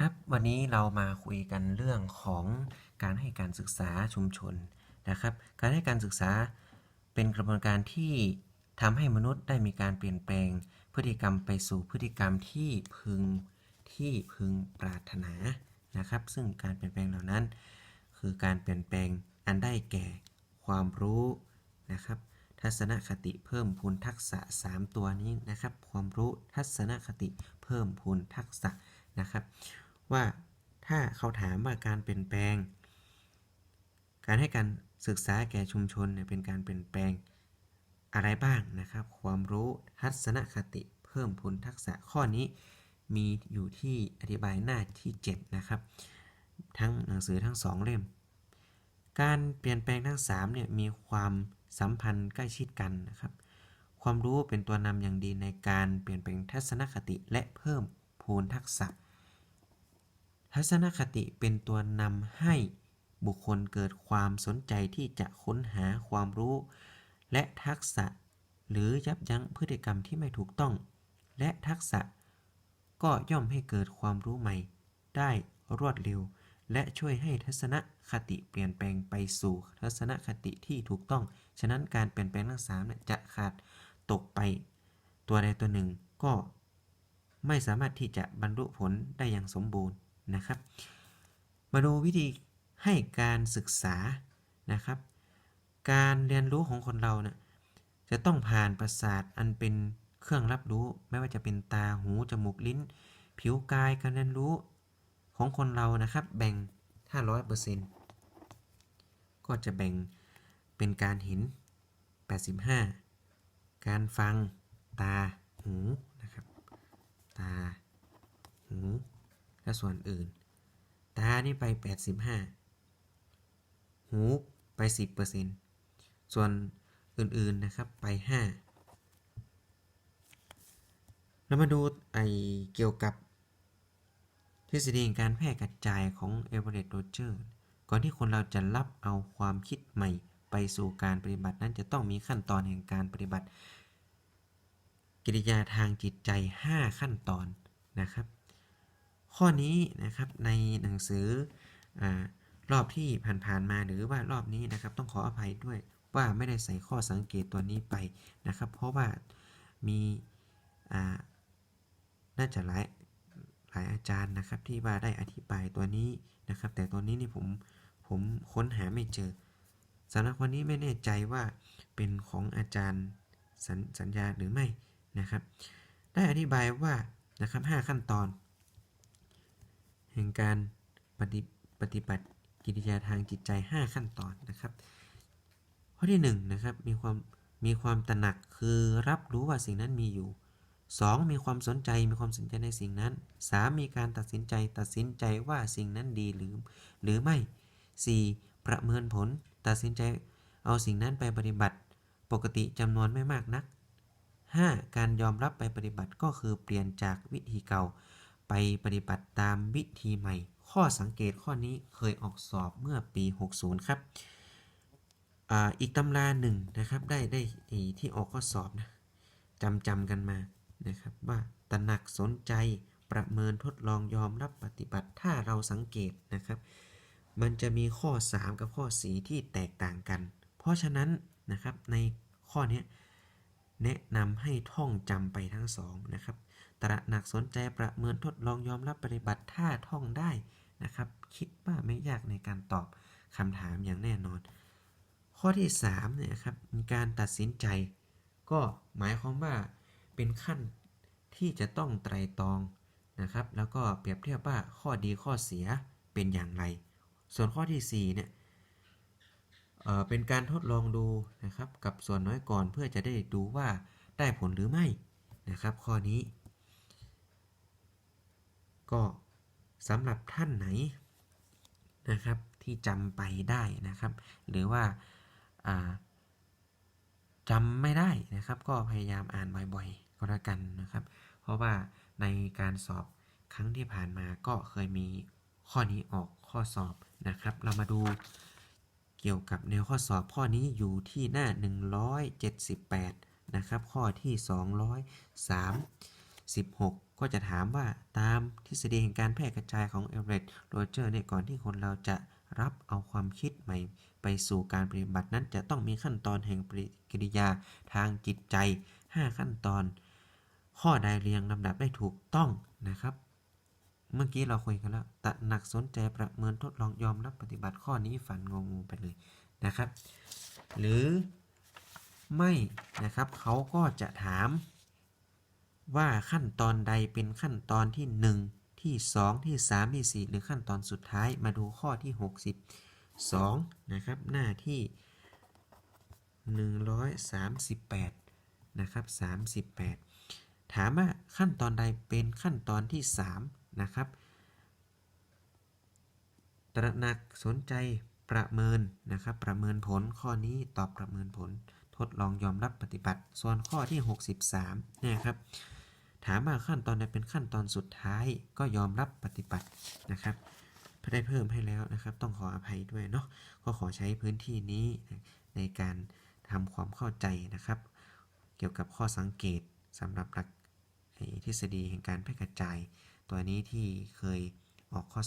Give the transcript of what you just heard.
ครับ วันนี้เรามาคุยกันเรื่องของการให้การศึกษาชุมชนนะครับ การให้การศึกษาเป็นกระบวนการที่ทำให้มนุษย์ได้มีการเปลี่ยนแปลง พฤติกรรมไปสู่พฤติกรรมที่พึงที่พึงปรารถนานะครับ ซึ่งการเปลี่ยนแปลงเหล่านั้น คือการเปลี่ยนแปลงอันได้แก่ความรู้นะครับทัศนคติเพิ่มพูนทักษะ 3 ตัวนี้นะครับ ความรู้ทัศนคติเพิ่มพูนทักษะนะครับ ว่าถ้าเขาถามว่าการเปลี่ยนแปลง การให้การศึกษาแก่ชุมชนเนี่ยเป็นการเปลี่ยนแปลงอะไรบ้างนะครับ ความรู้ทัศนคติเพิ่มพูนทักษะข้อนี้มีอยู่ที่อธิบายหน้าที่ 7 นะครับ ทั้งหนังสือทั้ง 2 เล่ม การเปลี่ยนแปลงทั้ง3เนี่ยมีความสัมพันธ์ใกล้ชิดกันนะครับ ความรู้เป็นตัวนำอย่างดีในการเปลี่ยนแปลงทัศนคติและเพิ่มพูนทักษะ ทัศนคติเป็นตัวนำให้บุคคลเกิดความสนใจที่จะค้นหาความรู้ และทักษะ หรือยับยั้งพฤติกรรมที่ไม่ถูกต้อง และทักษะ ก็ย่อมให้เกิดความรู้ใหม่ ได้รวดเร็ว และช่วยให้ทัศนคติเปลี่ยนแปลงไปสู่ทัศนคติที่ถูกต้อง ฉะนั้นการเปลี่ยนแปลงทั้งสามจะขาดตกไป ตัวใดตัวหนึ่งก็ไม่สามารถที่จะบรรลุผลได้อย่างสมบูรณ์ นะครับ มาดูวิธีให้การศึกษานะครับ การเรียนรู้ของคนเราเนี่ยจะต้องผ่านประสาทอันเป็นเครื่องรับรู้ ไม่ว่าจะเป็นตาหูจมูกลิ้น ผิวกายการเรียนรู้ของคนเรานะครับ แบ่งถ้าร้อยเปอร์เซ็นต์ก็จะแบ่งเป็นการเห็น 85 การฟังตาหูนะครับ ตาหู และส่วนอื่น ตานี่ไป 85 หูไป 10%ส่วนอื่นๆนะครับไป5เรามาดูไอเกี่ยวกับทฤษฎีการแพร่กระจายของเอเวอเรตต์โรเจอร์ก่อนที่คนเราจะรับเอาความคิดใหม่ไปสู่การปฏิบัตินั้นจะต้องมีขั้นตอนแห่งการปฏิบัติ กิริยาทางจิตใจ 5 ขั้นตอนนะครับ ข้อนี้นะครับในหนังสืออรอบที่ผ่านๆมาหรือว่ารอบนี้นะครับ ต้องขออภัยด้วยว่าไม่ได้ใส่ข้อสังเกตตัวนี้ไปนะครับ เพราะว่ามีน่าจะหลายหลายอาจารย์นะครับ ที่ว่าได้อธิบายตัวนี้นะครับ แต่ตัวนี้นี่ผมผมค้นหาไม่เจอสำหรับวันนี้ไม่แน่ใจว่าเป็นของอาจารย์สญสัญญาหรือไม่นะครับ ได้อธิบายว่านะครับ5ขั้นตอน แห่งการปฏิปฏิบัติกิริยาทางจิตใจ 5 ขั้นตอนนะครับ ข้อที่1นะครับมีความมีความตระหนักคือรับรู้ว่าสิ่งนั้นมีอยู่ 2. มีความสนใจมีความสนใจในสิ่งนั้น 3. มีการตัดสินใจตัดสินใจว่าสิ่งนั้นดีหรือหรือไม่ 4. ประเมินผลตัดสินใจเอาสิ่งนั้นไปปฏิบัติ ปกติจำนวนไม่มากนัก 5. การยอมรับไปปฏิบัติก็คือเปลี่ยนจากวิธีเก่า ไปปฏิบัติตามวิธีใหม่ ข้อสังเกตข้อนี้เคยออกสอบเมื่อปี 60 ครับออีกตำราหนึ่งนะครับได้ได้ที่ออกข้อสอบนะจำจำกันมานะครับว่าตระหนักสนใจประเมินทดลองยอมรับปฏิบัติถ้าเราสังเกตนะครับ มันจะมีข้อ 3 กับข้อ4ที่แตกต่างกัน เพราะฉะนั้นนะครับในข้อนี้แนะนำให้ท่องจำไปทั้งสองนะครับ ตระหนักสนใจประเมินทดลองยอมรับปฏิบัติถ้าท่องได้นะครับ คิดว่าไม่ยากในการตอบคำถามอย่างแน่นอน ข้อที่3เนี่ยครับการตัดสินใจ ก็หมายความว่าเป็นขั้นที่จะต้องไตรตรองนะครับ แล้วก็เปรียบเทียบว่าข้อดีข้อเสียเป็นอย่างไร ส่วนข้อที่4เนี่ยเเป็นการทดลองดูนะครับ กับส่วนน้อยก่อนเพื่อจะได้ดูว่าได้ผลหรือไม่นะครับ ข้อนี้ ก็สำหรับท่านไหนนะครับที่จำไปได้นะครับ หรือว่าาจำไม่ได้นะครับ ก็พยายามอ่านบ่อยๆก็แล้วกันนะครับ เพราะว่าในการสอบครั้งที่ผ่านมาก็เคยมีข้อนี้ออกข้อสอบนะครับ เรามาดูเกี่ยวกับแนวข้อสอบข้อนี้อยู่ที่หน้า 178 นะครับ ข้อที่ 203 16 ก็จะถามว่าตามทฤษฎีแห่งการแพร่กระจายของเอเวอเรตต์โรเจอร์เนี่ยก่อนที่คนเราจะรับเอาความคิดใหม่ ไปสู่การปฏิบัตินั้นจะต้องมีขั้นตอนแห่งปฏิกิริยาทางจิตใจ 5 ขั้นตอน ข้อใดเรียงลำดับได้ถูกต้องนะครับ เมื่อกี้เราคุยกันแล้วตะหนักสนใจประเมินทดลองยอมรับปฏิบัติข้อนี้ฝันงงๆไปเลยนะครับ หรือไม่นะครับเขาก็จะถาม ว่าขั้นตอนใดเป็นขั้นตอนที่ 1 ที่ 2 ที่ 3 ที่ 4 หรือขั้นตอนสุดท้ายมาดูข้อที่ 62 นะครับ หน้าที่ 138 นะครับ 38 ถามว่าขั้นตอนใดเป็นขั้นตอนที่ 3 นะครับ ตระหนักสนใจประเมินนะครับ ประเมินผลข้อนี้ตอบประเมินผล ทดลองยอมรับปฏิบัติ ส่วนข้อที่ 63นี่ยครับ ถามว่าขั้นตอนใดเป็นขั้นตอนสุดท้ายก็ยอมรับปฏิบัตินะครับได้เพิ่มให้แล้วนะครับ ต้องขออภัยด้วยเนาะก็ขอใช้พื้นที่นี้ในการทำความเข้าใจนะครับ เกี่ยวกับข้อสังเกตสำหรับหลักทฤษฎีแห่งการแพร่กระจาย ตัวนี้ที่เคยออกข้อสอบ